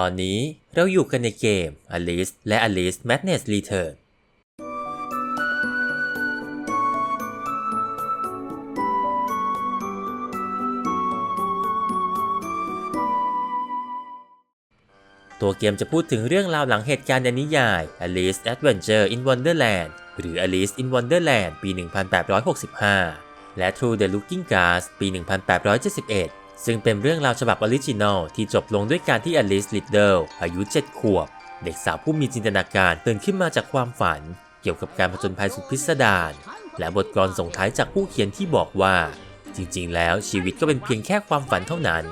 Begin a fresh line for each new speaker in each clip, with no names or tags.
ตอนนี้เราอยู่กันในเกม Alice และ Alice Madness Return ตัวเกมจะพูดถึงเรื่องราวหลังเหตุการณ์ในนิยาย Alice Adventure in Wonderland หรือ Alice in Wonderland ปี 1865 และ Through the Looking Glass ปี 1871 ซึ่งเป็นเรื่องราวฉบับออริจินอลที่จบลงด้วยการที่ Alice Liddell อายุ 7 ขวบ เด็กสาวผู้มีจินตนาการตื่นขึ้นมาจากความฝัน เกี่ยวกับการผจญภัยสุดพิสดารและบทกลอนส่งท้ายจากผู้เขียนที่บอกว่า จริงๆ แล้วชีวิตก็เป็นเพียงแค่ความฝันเท่านั้น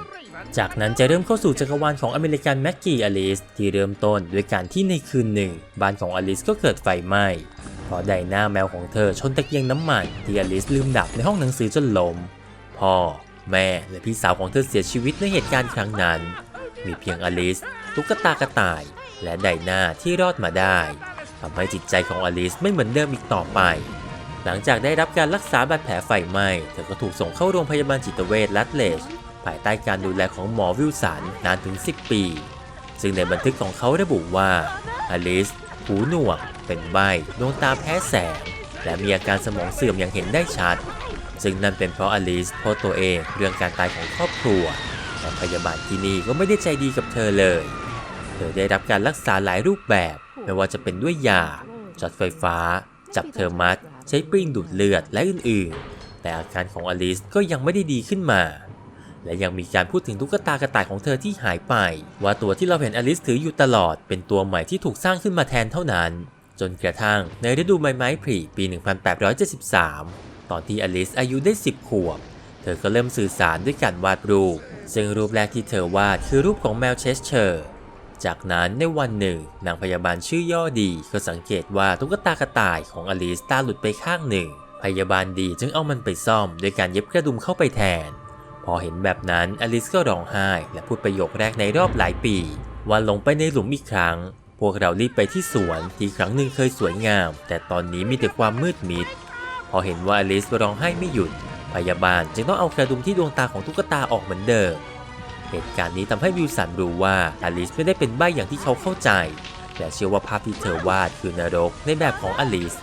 จากนั้นจะเริ่มเข้าสู่จักรวาลของอเมริกันแม็กกี้อลิสที่เริ่มต้นด้วยการที่ในคืนหนึ่ง บ้านของอลิสก็เกิดไฟไหม้เพราะไดหน้าแมวของเธอชนตะเกียงน้ำมันที่อลิสลืมดับในห้องหนังสือจนล้มพ่อ แม่และพี่สาวของเธอเสียชีวิตในเหตุการณ์ครั้งนั้น มีเพียงอลิส ตุ๊กตากระต่าย และไดนาที่รอดมาได้ทำให้จิตใจของอลิสไม่เหมือนเดิมอีกต่อไป หลังจากได้รับการรักษาบาดแผลไฟไหม้เธอก็ถูกส่งเข้าโรงพยาบาลจิตเวชลัดเลชภายใต้การดูแลของหมอวิลสันนานถึง 10 ปี ซึ่งในบันทึกของเขาระบุว่าอลิสหูหนวก เป็นใบดวงตาแพ้แสง และมีอาการสมองเสื่อมอย่างเห็นได้ชัด ซึ่งนั่นเป็นเพราะอลิสโทษตัวเองเรื่องการตายของครอบครัว แต่พยาบาลที่นี่ก็ไม่ได้ใจดีกับเธอเลย เธอได้รับการรักษาหลายรูปแบบ ไม่ว่าจะเป็นด้วยยาช็อตไฟฟ้า จับเธอมัด ใช้ปริงดูดเลือดและอื่นๆ แต่อาการของอลิสก็ยังไม่ได้ดีขึ้นมา และยังมีการพูดถึงตุ๊กตากระต่ายของเธอที่หายไป ว่าตัวที่เราเห็นอลิสถืออยู่ตลอด เป็นตัวใหม่ที่ถูกสร้างขึ้นมาแทนเท่านั้น จนกระทั่งในฤดูใบไม้ผลิปี 1873 ตอนที่อลิสอายุได้ 10 ขวบ เธอก็เริ่มสื่อสารด้วยการวาดรูป ซึ่งรูปแรกที่เธอวาดคือรูปของแมวเชสเชอร์ จากนั้นในวันหนึ่ง นางพยาบาลชื่อย่อดีก็สังเกตว่าตุ๊กตากระต่ายของอลิสตาหลุดไปข้างหนึ่ง พยาบาลดีจึงเอามันไปซ่อมโดยการเย็บกระดุมเข้าไปแทน พอเห็นแบบนั้นอลิสก็ร้องไห้ และพูดประโยคแรกในรอบหลายปี ว่าลงไปในหลุมอีกครั้งพวกเรารีบไปที่สวนที่ครั้งหนึ่งเคยสวยงาม แต่ตอนนี้มีแต่ความมืดมิด พอเห็นว่าอลิสร้องไห้ไม่หยุด พยาบาลจึงต้องเอากระดุมที่ดวงตาของตุ๊กตาออกเหมือนเดิม เหตุการณ์นี้ทำให้วิลสันรู้ว่าอลิสไม่ได้เป็นใบ้อย่างที่เขาเข้าใจ และเชื่อว่าภาพที่เธอวาดคือนรกในแบบของอลิส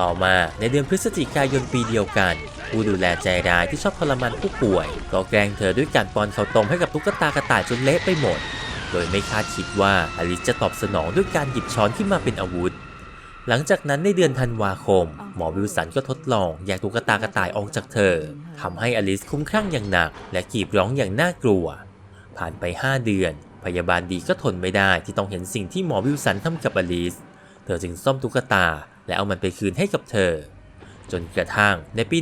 ต่อมาในเดือนพฤศจิกายนปีเดียวกัน ผู้ดูแลใจร้ายที่ชอบทรมานผู้ป่วย ก็แกล้งเธอด้วยการป้อนข้าวต้มให้กับตุ๊กตากระต่ายจนเละไปหมด โดยไม่คาดคิดว่าอลิสจะตอบสนองด้วยการหยิบช้อนขึ้นมาเป็นอาวุธ หลังจากนั้นในเดือนธันวาคม หมอวิลสันก็ทดลองแยกตุ๊กตากระต่ายออกจากเธอทำให้อลิสคลุ้มคลั่งอย่างหนัก และกรีดร้องอย่างน่ากลัว ผ่านไป 5 เดือน พยาบาลดีก็ทนไม่ได้ที่ต้องเห็นสิ่งที่หมอวิลสันทำกับอลิสเธอจึงซ่อมตุ๊กตา และเอามันไปคืนให้กับเธอ จนกระทั่งในปี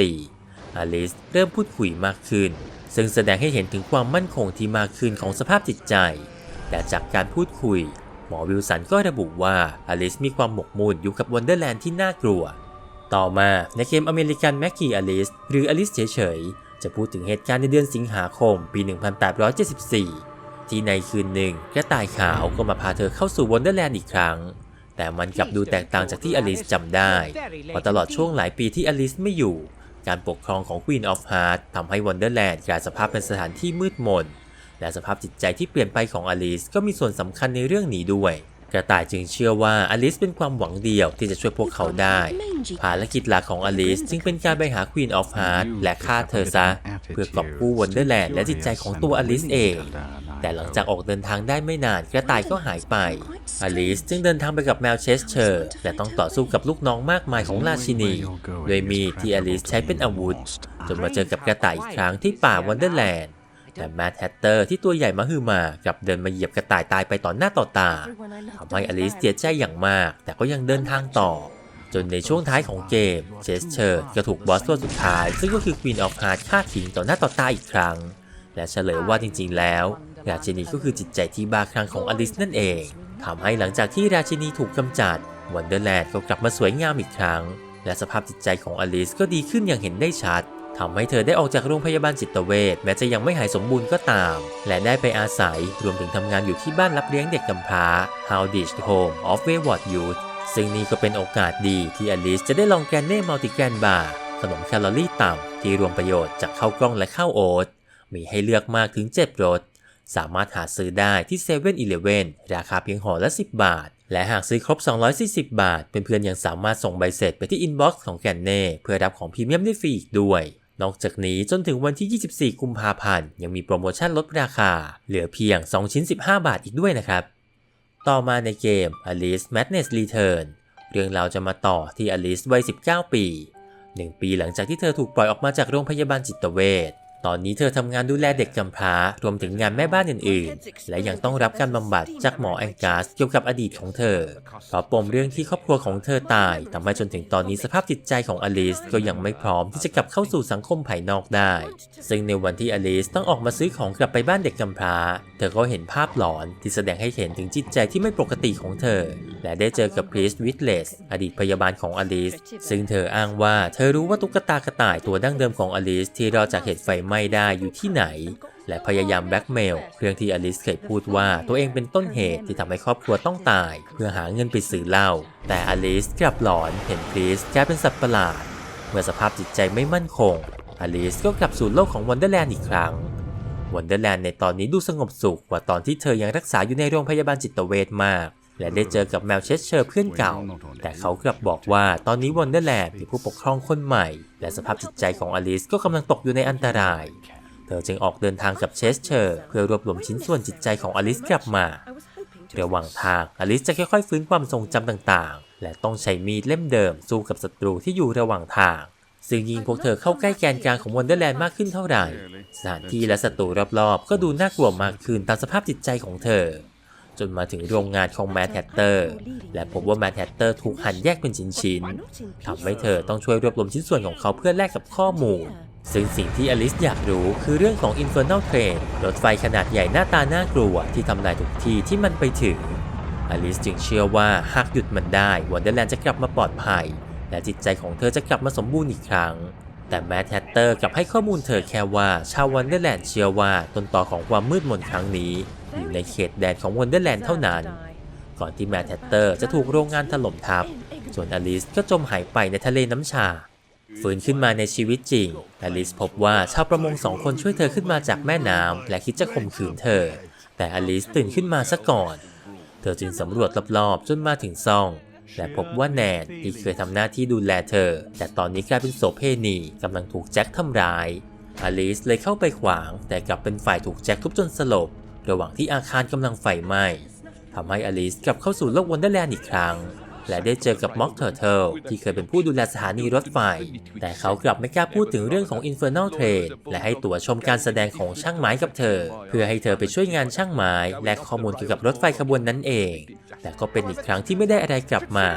1874 อลิสเริ่มพูดคุยมากขึ้น ซึ่งแสดงให้เห็นถึงความมั่นคงที่มากขึ้นของสภาพจิตใจ และจากการพูดคุยห มอวิลสันก็ระบุว่าอลิสมีความหมกมุ่นอยู่กับวันเดอร์แลนด์ที่น่ากลัว ต่อมาในเกมอเมริกันแม็กกี้อลิสหรืออลิสเฉยๆ จะพูดถึงเหตุการณ์ในเดือนสิงหาคมปี 1874 ที่ในคืนหนึ่งกระต่ายขาวก็มาพาเธอเข้าสู่วันเดอร์แลนด์อีกครั้ง แต่มันกลับดูแตกต่างจากที่อลิสจำได้เพราะตลอดช่วงหลายปีที่อลิสไม่อยู่ การปกครองของ Queen of Hearts ทำให้วันเดอร์แลนด์กลายสภาพเป็นสถานที่มืดมน และสภาพจิตใจที่เปลี่ยนไปของอลิสก็มีส่วนสำคัญในเรื่องนี้ด้วย กระต่ายจึงเชื่อว่าอลิสเป็นความหวังเดียวที่จะช่วยพวกเขาได้ ภารกิจหลักของอลิสจึงเป็นการไปหา Queen of Heart และฆ่าเธอซะ เพื่อกอบกู้วันเดอร์แลนด์และจิตใจของตัวอลิสเองแต่หลังจากออกเดินทางได้ไม่นานกระต่ายก็หายไป อลิสจึงเดินทางไปกับแมวเชสเชอร์ และต้องต่อสู้กับลูกน้องมากมายของราชินี โดยมีที่อลิสใช้เป็นอาวุธ จนมาเจอกับกระต่ายอีกครั้งที่ป่าวันเดอร์แลนด์ แต่แมทแฮตเตอร์ที่ตัวใหญ่มาฮือมากลับเดินมาเหยียบกระต่ายตายไปต่อหน้าต่อตาทำให้อลิสเสียใจอย่างมาก แต่ก็ยังเดินทางต่อ จนในช่วงท้ายของเกมเชสเชอร์ก็ถูกบอสตัวสุดท้าย ซึ่งก็คือ Queen of Hearts ฆ่าทิ้งต่อหน้าต่อตาอีกครั้ง และเฉลยว่าจริงๆ แล้ว ราชินีก็คือจิตใจที่บ้าคลั่งของอลิสนั่นเองทำให้หลังจากที่ราชินีถูกกำจัดวันเดอร์แลนด์ก็กลับมาสวยงามอีกครั้ง และสภาพจิตใจของอลิสก็ดีขึ้นอย่างเห็นได้ชัด ทำให้เธอได้ออกจากโรงพยาบาลจิตเวชแม้จะยังไม่หายสมบูรณ์ก็ตาม และได้ไปอาศัยรวมถึงทำงานอยู่ที่บ้านรับเลี้ยงเด็กกำพร้า Howdish Home of Wayward Youth ซึ่งนี่ก็เป็นโอกาสดีที่อลิสจะได้ลองแกรนเน่มัลติแกรนบาร์ขนมแคลอรี่ต่ำที่รวมประโยชน์จากข้าวกล้องและข้าวโอ๊ตมีให้เลือกมากถึง 7รสสามารถหาซื้อได้ที่7 e เ e ่ e อราคาเพียงห่อละ 10 บาท และหากซื้อครบ 240 บาท เพื่อนๆยังสามารถส่งใบเสร็จไปที่อินบ็อกซ์ของแกนเน่เพื่อรับของพรีเมียมได้ฟรีอีกด้วย นอกจากนี้จนถึงวันที่ 24 กุมภาพันธ์ ยังมีโปรโมชั่นลดราคา เหลือเพียง 2 ชิ้น 15 บาทอีกด้วยนะครับ ต่อมาในเกม Alice Madness Return เรื่องราวจะมาต่อที่อลิซวัย 19 ปีหนึ่งปีหลังจากที่เธอถูกปล่อยออกมาจากโรงพยาบาลจิตเวช ตอนนี้เธอทำงานดูแลเด็กกำพร้ารวมถึงงานแม่บ้านอื่นๆ และยังต้องรับการบำบัดจากหมอแองกัสเกี่ยวกับอดีตของเธอ เพราะปมเรื่องที่ครอบครัวของเธอตายทำให้จนถึงตอนนี้สภาพจิตใจของอลิสก็ยังไม่พร้อมที่จะกลับเข้าสู่สังคมภายนอกได้ ซึ่งในวันที่อลิสต้องออกมาซื้อของกลับไปบ้านเด็กกำพร้า เธอก็เห็นภาพหลอนที่แสดงให้เห็นถึงจิตใจที่ไม่ปกติของเธอ และได้เจอกับคริสวิทเลสอดีตพยาบาลของอลิสซึ่งเธออ้างว่าเธอรู้ว่าตุ๊กตากระต่ายตัวดั้งเดิมของอลิสที่รอดจากเหตุไฟไหไม้ได้อยู่ที่ไหน และพยายามแบล็กเมลเรื่องที่อลิสเคยพูดว่าตัวเองเป็นต้นเหตุที่ทำให้ครอบครัวต้องตาย เพื่อหาเงินไปซื้อเหล้าแต่อลิสกลับหลอนเห็นคริสกลายเป็นสัตว์ประหลาด เมื่อสภาพจิตใจไม่มั่นคงอลิสก็กลับสู่โลกของวันเดอร์แลนด์อีกครั้งวันเดอร์แลนด์ในตอนนี้ดูสงบสุขกว่าตอนที่เธอยังรักษาอยู่ในโรงพยาบาลจิตเวชมาก และได้เจอกับแมวเชสเชอร์เพื่อนเก่า แต่เขากลับบอกว่าตอนนี้วันเดอร์แลนด์มีผู้ปกครองคนใหม่ และสภาพจิตใจของอลิสก็กำลังตกอยู่ในอันตราย เธอจึงออกเดินทางกับเชสเชอร์เพื่อรวบรวมชิ้นส่วนจิตใจของอลิสกลับมาระหว่างทางอลิสจะค่อยๆฟื้นความทรงจำต่างๆ และต้องใช้มีดเล่มเดิมสู้กับศัตรูที่อยู่ระหว่างทาง ซึ่งยิ่งพวกเธอเข้าใกล้แกนกลางของวันเดอร์แลนด์มากขึ้นเท่าไหร่ สถานที่และศัตรูรอบๆ ก็ดูน่ากลัวมากขึ้นตามสภาพจิตใจของเธอ จนมาถึงโรงงานของแมทแฮตเตอร์และพบว่าแมทแฮตเตอร์ถูกหั่นแยกเป็นชิ้นๆทำให้เธอต้องช่วยรวบรวมชิ้นส่วนของเขาเพื่อแลกกับข้อมูล ซึ่งสิ่งที่อลิสอยากรู้คือเรื่องของ Infernal Train รถไฟขนาดใหญ่หน้าตาน่ากลัวที่ทำลายทุกที่ที่มันไปถึง อลิสจึงเชื่อว่าหากหยุดมันได้วันเดอร์แลนด์จะกลับมาปลอดภัย และจิตใจของเธอจะกลับมาสมบูรณ์อีกครั้ง แต่แมทแฮตเตอร์กลับให้ข้อมูลเธอแค่ว่าชาววันเดอร์แลนด์เชื่อว่าต้นต่อของความมืดมนครั้งนี้ อยู่ในเขตแดนของวันเดอร์แลนด์เท่านั้น ก่อนที่แมทแฮตเตอร์จะถูกโรงงานถล่มทับ ส่วนอลิสก็จมหายไปในทะเลน้ำชา ฟื้นขึ้นมาในชีวิตจริงอลิสพบว่าชาวประมงสองคนช่วยเธอขึ้นมาจากแม่น้ำและคิดจะข่มขืนเธอ แต่อลิสตื่นขึ้นมาซะก่อน เธอจึงสำรวจรอบๆจนมาถึงซ่อง และพบว่าแนนที่เคยทำหน้าที่ดูแลเธอ แต่ตอนนี้กลายเป็นโสเพณีกำลังถูกแจ็คทำร้าย อลิสเลยเข้าไปขวาง แต่กลับเป็นฝ่ายถูกแจ็คทุบจนสลบ ระหว่างที่อาคารกำลังไฟไหม้ทำให้อลิสกลับเข้าสู่โลกวันเดอร์แลนด์อีกครั้ง และได้เจอกับม็อกเทอร์เทลที่เคยเป็นผู้ดูแลสถานีรถไฟ แต่เขากลับไม่กล้าพูดถึงเรื่องของ Infernal Train และให้ตั๋วชมการแสดงของช่างไม้กับเธอ เพื่อให้เธอไปช่วยงานช่างไม้ และข้อมูลเกี่ยวกับรถไฟขบวนนั้นเอง แต่ก็เป็นอีกครั้งที่ไม่ได้อะไรกลับมา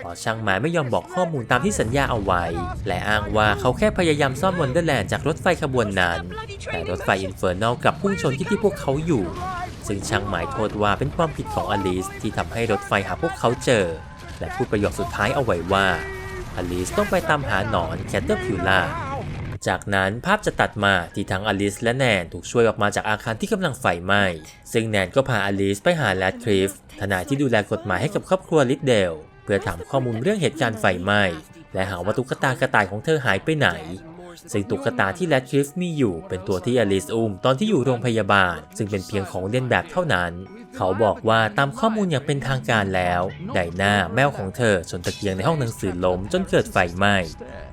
เพราะช่างไม้ไม่ยอมบอกข้อมูลตามที่สัญญาเอาไว้ และอ้างว่าเขาแค่พยายามซ่อมวันเดอร์แลนด์จากรถไฟขบวนนั้น แต่รถไฟ Infernal กลับพุ่งชนที่ที่พวกเขาอยู่ ซึ่งช่างหมายโทษว่าเป็นความผิดของอลิสที่ทำให้รถไฟหาพวกเขาเจอ และพูดประโยคสุดท้ายเอาไว้ว่าอลิสต้องไปตามหาหนอนแคทเตอร์พิวล่า จากนั้นภาพจะตัดมาที่ทั้งอลิสและแนนถูกช่วยออกมาจากอาคารที่กำลังไฟไหม้ซึ่งแนนก็พาอลิสไปหาแรดคลิฟทนายที่ดูแลกฎหมายให้กับครอบครัวลิดเดลเพื่อถามข้อมูลเรื่องเหตุการณ์ไฟไหม้และหาว่าตุ๊กตากระต่ายของเธอหายไปไหน ซึ่งตุ๊กตาที่แรดคลิฟมีอยู่เป็นตัวที่อลิสอุ้มตอนที่อยู่โรงพยาบาล ซึ่งเป็นเพียงของเลียนแบบเท่านั้น เขาบอกว่าตามข้อมูลอย่างเป็นทางการแล้วไดนาแมวของเธอชนตะเกียงในห้องหนังสือล้มจนเกิดไฟไหม้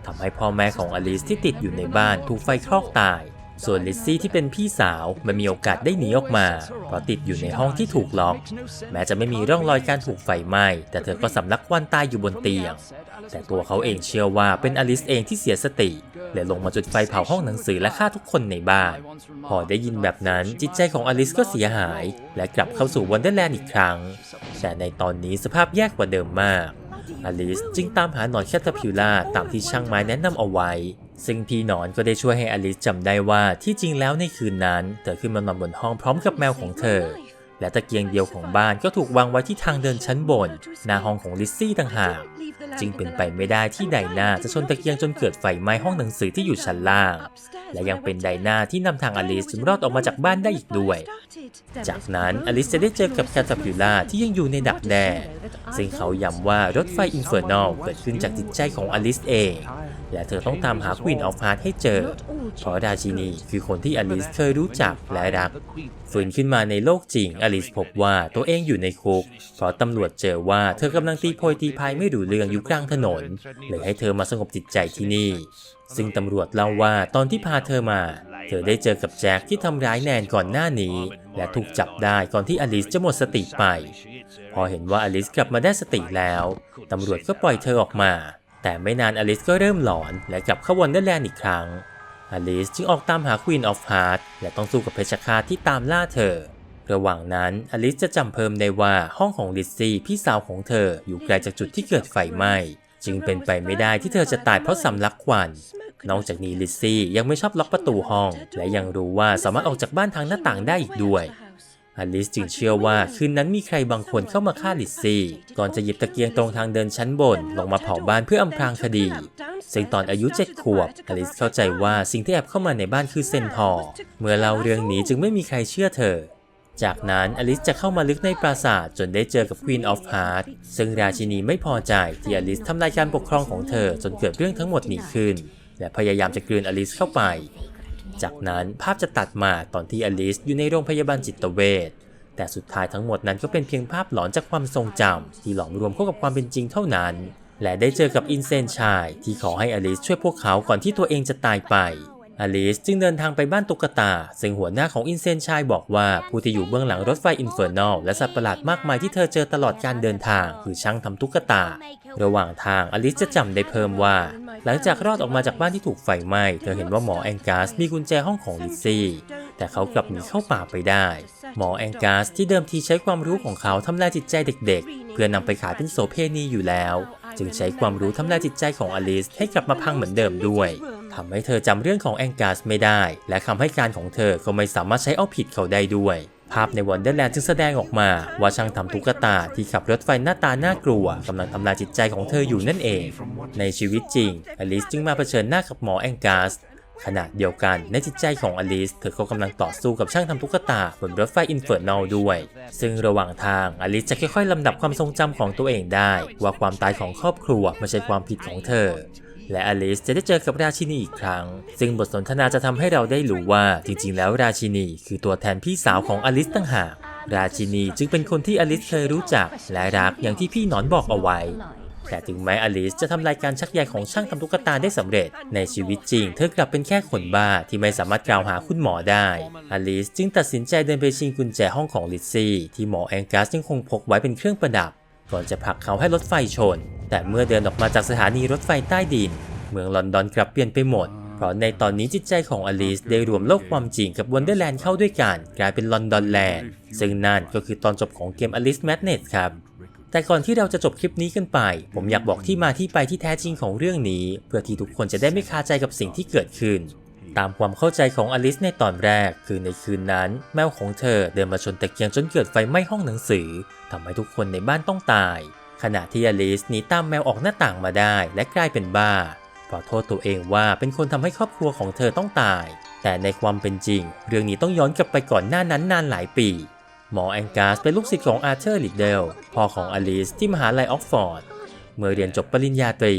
ทำให้พ่อแม่ของอลิสที่ติดอยู่ในบ้านถูกไฟคลอกตายส่วนลิซซี่ที่เป็นพี่สาวมันมีโอกาสได้หนีออกมา เพราะติดอยู่ในห้องที่ถูกล็อก แม้จะไม่มีร่องรอยการถูกไฟไหม้แต่เธอก็สำลักควันตายอยู่บนเตียง แต่ตัวเขาเองเชื่อว่าเป็นอลิสเองที่เสียสติและลงมาจุดไฟเผาห้องหนังสือและฆ่าทุกคนในบ้าน พอได้ยินแบบนั้นจิตใจของอลิสก็เสียหาย และกลับเข้าสู่วันเดอร์แลนด์อีกครั้ง แต่ในตอนนี้สภาพแย่กว่าเดิมมาก อลิสจึงตามหาหนอนแคทเตอพิวล่าตามที่ช่างไม้แนะนำเอาไว้ ซึ่งพี่หนอนก็ได้ช่วยให้อลิสจำได้ว่าที่จริงแล้วในคืนนั้น เธอขึ้นมานอนบนห้องพร้อมกับแมวของเธอ และตะเกียงเดียวของบ้านก็ถูกวางไว้ที่ทางเดินชั้นบนหน้าห้องของลิซซี่ต่างหากจึงเป็นไปไม่ได้ที่ไดนาจะชนตะเกียงจนเกิดไฟไหม้ห้องหนังสือที่อยู่ชั้นล่าง และยังเป็นไดนาที่นำทางอลิสจนรอดออกมาจากบ้านได้อีกด้วย จากนั้นอลิสจะได้เจอกับแคทาพิล่าที่ยังอยู่ในดักแด้ซึ่งเขาย้ำว่ารถไฟอินเฟอร์นอลเกิดขึ้นจากจิตใจของอลิสเอง และเธอต้องตามหา Queen of Hearts ให้เจอ เพราะราชินีคือคนที่อลิสเคยรู้จักและรัก ฟื้นขึ้นมาในโลกจริง อลิสพบว่าตัวเองอยู่ในคุก เพราะตำรวจเจอว่าเธอกำลังตีโพยตีพายไม่รู้เรื่องอยู่กลางถนน เลยให้เธอมาสงบจิตใจที่นี่ ซึ่งตำรวจเล่าว่าตอนที่พาเธอมา เธอได้เจอกับแจ็คที่ทำร้ายแนนก่อนหน้านี้ และถูกจับได้ก่อนที่อลิสจะหมดสติไป พอเห็นว่าอลิสกลับมาได้สติแล้ว ตำรวจก็ปล่อยเธอออกมา แต่ไม่นานอลิสก็เริ่มหลอนและกลับเข้าวันเดอร์แลนด์อีกครั้ง อลิสจึงออกตามหา Queen of Heart และต้องสู้กับเพชฌฆาตที่ตามล่าเธอ ระหว่างนั้นอลิสจะจำเพิ่มได้ว่าห้องของลิซซี่พี่สาวของเธออยู่ไกลจากจุดที่เกิดไฟไหม้จึงเป็นไปไม่ได้ที่เธอจะตายเพราะสำลักควัน นอกจากนี้ลิซซี่ยังไม่ชอบล็อกประตูห้อง และยังรู้ว่าสามารถออกจากบ้านทางหน้าต่างได้อีกด้วย อลิสจึงเชื่อว่าคืนนั้นมีใครบางคนเข้ามาฆ่าลิซซี่ ก่อนจะหยิบตะเกียงตรงทางเดินชั้นบน ลงมาเผาบ้านเพื่ออำพรางคดี ซึ่งตอนอายุ7ขวบอลิสเข้าใจว่าสิ่งที่แอบเข้ามาในบ้านคือเซนทอร์เมื่อเล่าเรื่องนี้จึงไม่มีใครเชื่อเธอ จากนั้นอลิสจะเข้ามาลึกในปราสาทจนได้เจอกับ Queen of Hearts ซึ่งราชินีไม่พอใจที่อลิสทำลายการปกครองของเธอจนเกิดเรื่องทั้งหมดนี้ขึ้นและพยายามจะกลืนอลิสเข้าไป จากนั้นภาพจะตัดมาตอนที่อลิสอยู่ในโรงพยาบาลจิตเวชแต่สุดท้ายทั้งหมดนั้นก็เป็นเพียงภาพหลอนจากความทรงจำที่หลอมรวมเข้ากับความเป็นจริงเท่านั้น และได้เจอกับอินเซนชายที่ขอให้อลิสช่วยพวกเขาก่อนที่ตัวเองจะตายไป อลิสจึงเดินทางไปบ้านตุ๊กตา ซึ่งหัวหน้าของอินเซนชายบอกว่าผู้ที่อยู่เบื้องหลังรถไฟอินเฟอร์นอลและสัตว์ประหลาดมากมายที่เธอเจอตลอดการเดินทาง คือช่างทำตุ๊กตา ระหว่างทางอลิสจะจำได้เพิ่มว่า หลังจากรอดออกมาจากบ้านที่ถูกไฟไหม้เธอเห็นว่าหมอแองกัสมีกุญแจห้องของลิซซี่แต่เขากลับหนีเข้าป่าไปได้ หมอแองกัสที่เดิมทีใช้ความรู้ของเขาทำลายจิตใจเด็ก ๆ เพื่อนำไปขายเป็นโสเพณีอยู่แล้ว จึงใช้ความรู้ทำลายจิตใจของอลิสให้กลับมาพังเหมือนเดิมด้วย ทำให้เธอจำเรื่องของแองกัสไม่ได้ และคำให้การของเธอก็ไม่สามารถใช้เอาผิดเขาได้ด้วย ภาพในวันเดอร์แลนด์จึงแสดงออกมา ว่าช่างทำตุ๊กตาที่ขับรถไฟหน้าตาน่ากลัวกำลังทำลายจิตใจของเธออยู่นั่นเอง ในชีวิตจริงอลิสจึงมาเผชิญหน้ากับหมอแองกัสขณะเดียวกันในจิตใจของอลิสเธอก็กำลังต่อสู้กับช่างทำตุ๊กตาบนรถไฟอินเฟอร์นอลด้วย ซึ่งระหว่างทางอลิสจะค่อยๆลำดับความทรงจำของตัวเองได้ ว่าความตายของครอบครัวไม่ใช่ความผิดของเธอ และอลิสจะได้เจอกับราชินีอีกครั้ง ซึ่งบทสนทนาจะทำให้เราได้รู้ว่าจริง ๆ แล้วราชินีคือตัวแทนพี่สาวของอลิสตั้งหากราชินีจึงเป็นคนที่อลิสเคยรู้จัก และรักอย่างที่พี่หนอนบอกเอาไว้แต่ถึงแม้อลิสจะทำลายการชักใยของช่างทำตุ๊กตาได้สำเร็จ ในชีวิตจริง เธอกลับเป็นแค่คนบ้าที่ไม่สามารถกล่าวหาคุณหมอได้อลิสจึงตัดสินใจเดินไปชิงกุญแจห้องของลิซซี่ที่หมอแองกัสยังคงพกไว้เป็นเครื่องประดับ ก่อนจะผลักเขาให้รถไฟชน แต่เมื่อเดินออกมาจากสถานีรถไฟใต้ดิน เมืองลอนดอนกลับเปลี่ยนไปหมด เพราะในตอนนี้จิตใจของอลิสได้รวมโลกความจริงกับวันเดอร์แลนด์เข้าด้วยกัน กลายเป็นลอนดอนแลนด์ ซึ่งนั่นก็คือตอนจบของเกม Alice Madness ครับแต่ก่อนที่เราจะจบคลิปนี้กันไป ผมอยากบอกที่มาที่ไปที่แท้จริงของเรื่องนี้ เพื่อที่ทุกคนจะได้ไม่คาใจกับสิ่งที่เกิดขึ้น ตามความเข้าใจของอลิสในตอนแรก คือในคืนนั้น แมวของเธอเดินมาชนตะเกียงจนเกิดไฟไหม้ห้องหนังสือทำให้ทุกคนในบ้านต้องตาย ขณะที่อลิสหนีตามแมวออกหน้าต่างมาได้และกลายเป็นบ้าขอโทษตัวเองว่าเป็นคนทำให้ครอบครัวของเธอต้องตาย แต่ในความเป็นจริง เรื่องนี้ต้องย้อนกลับไปก่อนหน้านั้นนานหลายปี หมอแองกัสเป็นลูกศิษย์ของอาร์เธอร์ลิดเดลพ่อของอลิสที่มหาลัยออกฟอร์ดเมื่อเรียนจบปริญญาตรี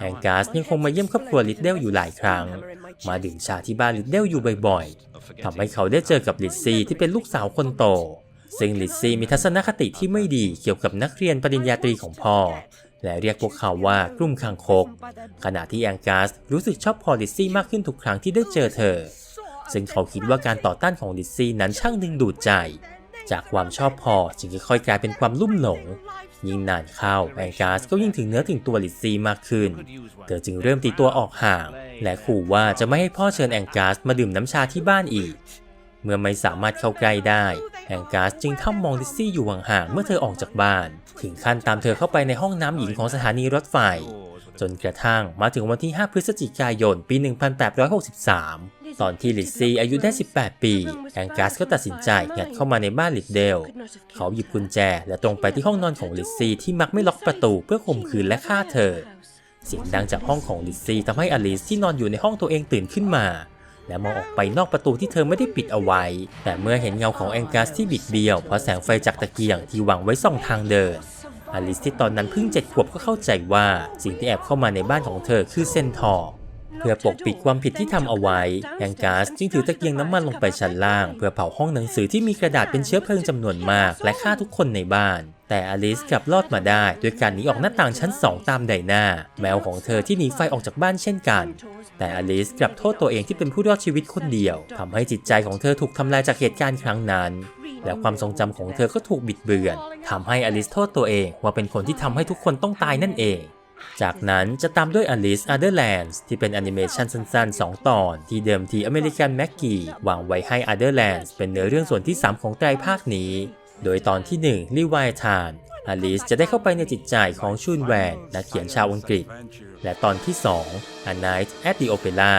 แองกัสยังคงมาเยี่ยมครอบครัวลิดเดลอยู่หลายครั้ง มาดื่มชาที่บ้านลิดเดลอยู่บ่อยๆทำให้เขาได้เจอกับลิซซี่ที่เป็นลูกสาวคนโต ซึ่งลิซซี่มีทัศนคติที่ไม่ดีเกี่ยวกับนักเรียนปริญญาตรีของพ่อ และเรียกพวกเขาว่ากลุ่มคางคก ขณะที่แองกัสรู้สึกชอบพอลิซซี่มากขึ้นทุกครั้งที่ได้เจอเธอ ซึ่งเขาคิดว่าการต่อต้านของลิซซี่นั้นช่างดึงดูดใจ จากความชอบพอจึงค่อยๆกลายเป็นความลุ่มหลง ยิ่งนานเข้าแองกัสก็ยิ่งถึงเนื้อถึงตัวลิซซี่มากขึ้น เธอจึงเริ่มตีตัวออกห่าง และขู่ว่าจะไม่ให้พ่อเชิญแองกัสมาดื่มน้ำชาที่บ้านอีก เมื่อไม่สามารถเข้าใกล้ได้ แองกัสจึงท่ามมองลิซซี่อยู่ห่างๆเมื่อเธอออกจากบ้าน ถึงขั้นตามเธอเข้าไปในห้องน้ำหญิงของสถานีรถไฟ จนกระทั่งมาถึงวันที่ 5 พฤศจิกายน ปี 1863 ตอนที่ลิซซี่อายุได้ 18 ปี แองกัสก็ตัดสินใจงัดเข้ามาในบ้านลิดเดล เขาหยิบกุญแจและตรงไปที่ห้องนอนของลิซซี่ที่มักไม่ล็อกประตูเพื่อข่มขืนและฆ่าเธอ เสียงดังจากห้องของลิซซี่ทำให้อลิสที่นอนอยู่ในห้องตัวเองตื่นขึ้นมา และมองออกไปนอกประตูที่เธอไม่ได้ปิดเอาไว้ แต่เมื่อเห็นเงาของแองกัสที่บิดเบี้ยวเพราะแสงไฟจากตะเกียงที่วางไว้ส่องทางเดินอลิสที่ตอนนั้นเพิ่งเจ็ดขวบก็เข้าใจว่าสิ่งที่แอบเข้ามาในบ้านของเธอคือเส้นทอง พื่อปกปิดความผิดที่ทำเอาไว้แองกาสจึงถือตะเกียงน้ำมันลงไปชั้นล่าง เพื่อเผาห้องหนังสือที่มีกระดาษเป็นเชื้อเพลิงจำนวนมาก และฆ่าทุกคนในบ้านแต่อลิสกลับรอดมาได้ด้วยการหนีออกหน้าต่างชั้น 2 ตามไดนาแมวของเธอที่หนีไฟออกจากบ้านเช่นกัน แต่อลิสกลับโทษตัวเองที่เป็นผู้รอดชีวิตคนเดียวทำให้จิตใจของเธอถูกทำลายจากเหตุการณ์ครั้งนั้น และความทรงจำของเธอก็ถูกบิดเบือนทำให้อลิสโทษตัวเองว่าเป็นคนที่ทำให้ทุกคนต้องตายนั่นเอง จากนั้นจะตามด้วย Alice Otherlands ที่เป็นแอนิเมชันสั้นๆ 2 ตอนที่เดิมทีอเมริกันแม็กกี้วางไว้ให้ Otherlands เป็นเนื้อเรื่องส่วนที่ 3 ของไตรภาคนี้ โดยตอนที่1รีวายทาน อลิสจะได้เข้าไปในจิตใจของชูนแวนนักเขียนชาวอังกฤษ และตอนที่ 2 A Night at the Opera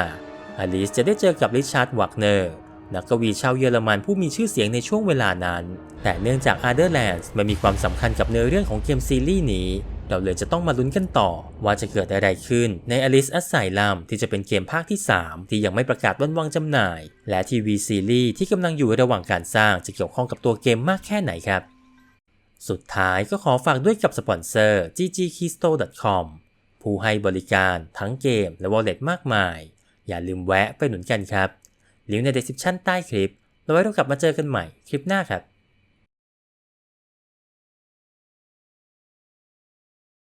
อลิสจะได้เจอกับริชาร์ดวักเนอร์นักกวีชาวเยอรมันผู้มีชื่อเสียงในช่วงเวลานั้น แต่เนื่องจาก Otherlands มันมีความสำคัญกับเนื้อเรื่องของเกมซีรีส์นี้ เราเลยจะต้องมาลุ้นกันต่อ ว่าจะเกิดอะไรขึ้นใน Alice Asylum ที่จะเป็นเกมภาคที่ 3 ที่ยังไม่ประกาศวันวางจำหน่าย และทีวีซีรีส์ที่กำลังอยู่ระหว่างการสร้างจะเกี่ยวข้องกับตัวเกมมากแค่ไหนครับ สุดท้ายก็ขอฝากด้วยกับสปอนเซอร์ ggkeystore.com ผู้ให้บริการทั้งเกมและ wallet มากมาย อย่าลืมแวะไปหนุนกันครับลิงก์ใน description ใต้คลิปแล้วไว้เรากลับมาเจอกันใหม่คลิปหน้าครับ